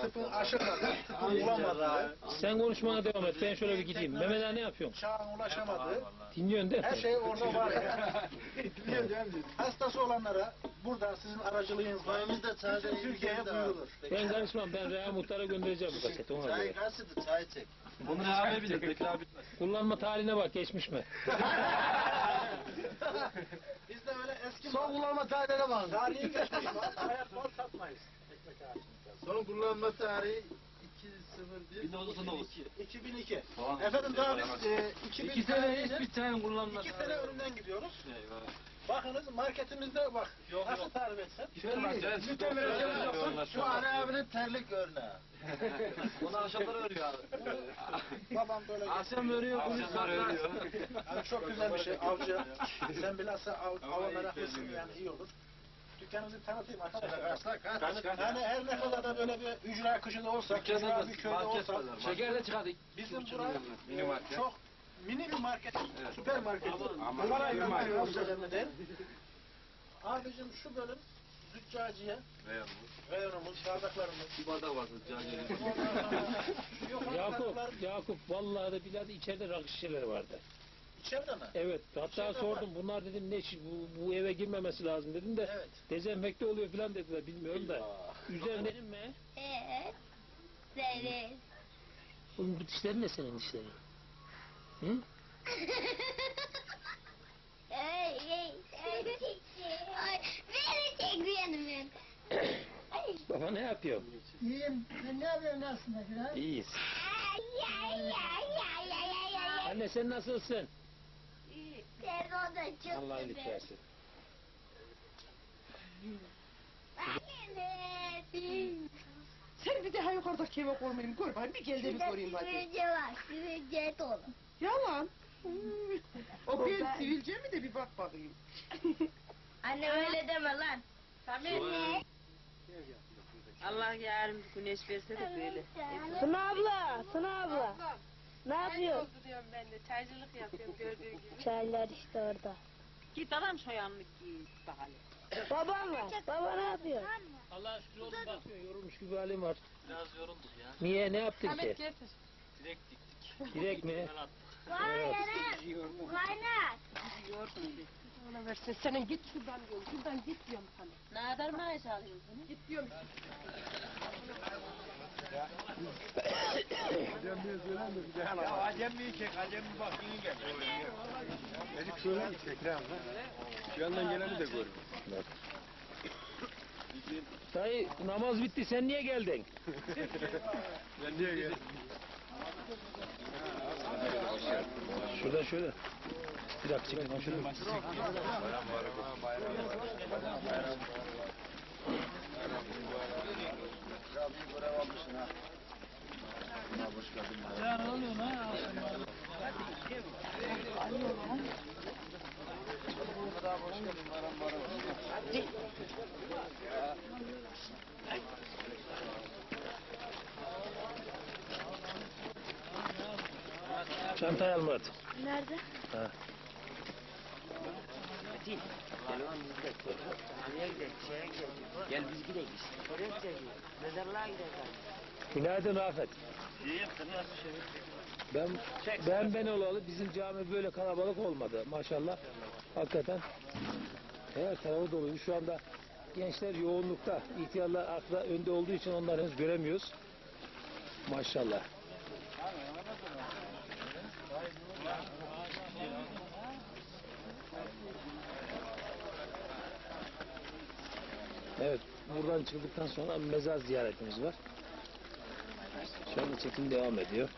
tıpı aşamadı, tıpı bulamadı, Sen konuşmana devam et. Ben şöyle bir gideyim. Mehmet ne yapıyorsun? çağın ulaşamadı. Dinliyorsun değil mi? Her şey orada var ya. Hastası olanlara burada sizin aracılığınızla Köyümüzde çayda bütün Türkiye'ye duyurulur. Ben karışmam. Ben Reha Muhtar'a göndereceğim bu kaseti ona göre. Çay kaçtı çay çek. Bunu ne abi bilir? Bitmez. Kullanma tarihine bak geçmiş mi? Bizde öyle eski Son kullanma tarihine bak. tarihi geçmiş var. Hayat mal satmayız. Son kullanma tarihi 201 1919. 2002. Tamam. Efendim daha biz e, 2000 İki sene tarihinin hiçbir çayın kullanmaz. iki sene önünden gidiyoruz. Eyvah. Bakınız marketimizde bak. Yok, nasıl tarif etsem? Şöyle Süt yoksa Şu Ali abinin terlik örneği. Onu akşamları örüyor abi. babam böyle Akşam örüyor, Akşamlar örüyor. Yani çok güzel bir şey. Avcı. Sen bilhassa av, ava meraklısın yani iyi olur. Dükkanınızı tanıtayım arkadaşlar. Kaç kaç. Kaç kaç. Yani her ne kadar da böyle bir ücra kışında olsak, ücra bir köyde olsak, Şeker de çıkardık. bizim bura Mini e, market. çok mini bir market, Evet. süper market. Ama- Parayla Ama- bakıyoruz önemli değil. Abicim şu bölüm züccaciye, reyonumuz, bardaklarımız. Bir bardak var yukarı Yakup, Yakup vallahi de bilader içeride rakı şişeleri vardı. İçeride mi? Evet, hatta İçeride sordum bunlar dedim ne işi bu, bu eve girmemesi lazım dedim de Evet. dezenfekte oluyor falan dediler bilmiyorum da. Üzerine benim mi? Evet. Deriz. Bunun bu dişlerin ne senin dişlerin? Hı? Ey ey ey. Ay beni çekiyorum ben. Ay Baba ne yapıyor? İyiyim. Sen ne yapıyorsun aslında filan? İyiyiz. ay ay ay ay ay ay ay. Anne sen nasılsın? Çok Allah iyilik versin. Sen bir daha yukarıdaki eve koymayayım. Gör bakayım bir gel de bir göreyim hadi. sivilce var. Sivilce dolu. Yalan. Uy. O ben sivilce mi de bir bak bakayım. Anne öyle deme lan. Tabii. Allah yarın güneş verse de böyle. Sına abla, Sına abla. Ne Ne yapıyorsun? oldu diyorum ben de. Çaycılık yapıyorum gördüğün gibi. Çaylar işte orada. Git adam soyanlık giy bakalım. Babam var. Baba ne yapıyor? Allah şükür oğlum bakmıyor yorulmuş gibi halim var. Biraz yorulduk ya. Niye ne yaptın ki? Ahmet getir. Direkt diktik. Direkt mi? Vay. Yordun bir. Ona versin. Senin git şuradan diyorum. Şuradan git diyorum sana. Ne kadar maaş alıyorsun? Git diyorum. Ya acemi çek acemi bak yine gel. Dedik söyle tekrar. Şu yandan geleni de gör. Dayı namaz bitti sen niye geldin? Ben niye gel? Şuradan şöyle. Bir dakika çekin. Şöyle. Ya bir görev almışsın ha. Ya hoş geldin. Daha hoş geldin. Baran baran. Çantayı alma hadi. Nerede? Ha. Gel biz gidelim. Oraya gidelim. Mezarlığa gidelim. Günaydın Rafet. Ben ben ben olalı bizim cami böyle kalabalık olmadı maşallah. Hakikaten her tarafı doluydu. Şu anda gençler yoğunlukta. İhtiyarlar arkada önde olduğu için onları henüz göremiyoruz. Maşallah. Evet, buradan çıktıktan sonra mezar ziyaretimiz var. Şu anda çekim devam ediyor.